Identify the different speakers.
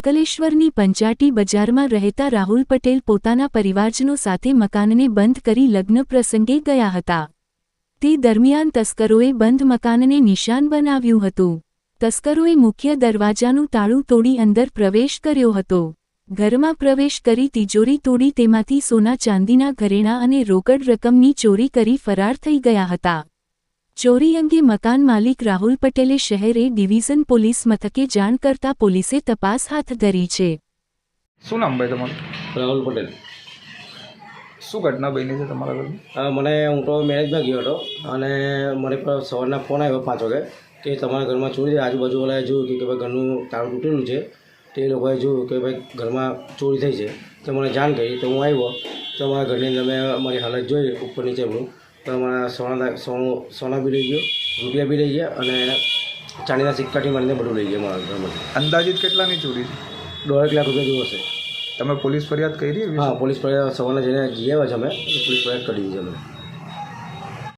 Speaker 1: અંકલેશ્વરની પંચાટી બજારમાં રહેતા રાહુલ પટેલ પોતાના પરિવારજનો સાથે મકાનને બંધ કરી લગ્ન પ્રસંગે ગયા હતા. તે દરમિયાન તસ્કરોએ બંધ મકાનને નિશાન બનાવ્યું હતું. તસ્કરોએ મુખ્ય દરવાજાનું તાળું તોડી અંદર પ્રવેશ કર્યો હતો. ઘરમાં પ્રવેશ કરી તિજોરી તોડી તેમાંથી સોના ચાંદીના ઘરેણાં અને રોકડ રકમની ચોરી કરી ફરાર થઈ ગયા હતા. ચોરી અંગે મકાન માલિક રાહુલ પટેલે શહેરે ડિવિઝન પોલીસ મથકે જાણ કરતા પોલીસે તપાસ હાથ ધરી છે.
Speaker 2: શું નામ ભાઈ તમારું?
Speaker 3: રાહુલ પટેલ.
Speaker 2: શું ઘટના બની છે તમારા ઘરમાં
Speaker 3: મને હું તો મેરેજમાં ગયો હતો અને મને પર સવારના ફોન આવ્યો પાંચ વાગે કે તમારા ઘરમાં ચોરી છે આજુબાજુવાળાએ જોયું કે કે ભાઈ ઘરનું તાળું તૂટેલું છે. તે લોકોએ જોયું કે ભાઈ ઘરમાં ચોરી થઈ છે. તો મને જાણ કરી તો હું આવ્યો. તો મારા ઘરની અંદર મેં મારી હાલત જોઈ ઉપર નીચેનું તો મારા સોના સોનું સોના બી લઈ ગયો રૂપિયા બી લઈ ગયા અને ચાંદીના સિક્કાથી મારીને બધું લઈ ગયા મારા ઘરમાંથી
Speaker 2: અંદાજિત કેટલાની ચોરી
Speaker 3: દોઢેક લાખ રૂપિયા જેવું હશે.
Speaker 2: તમે પોલીસ ફરિયાદ કરી?
Speaker 3: હા પોલીસ ફરિયાદ સવારના જઈને જઈ આવ્યા છે અમે પોલીસ ફરિયાદ કરી દીધી અમે.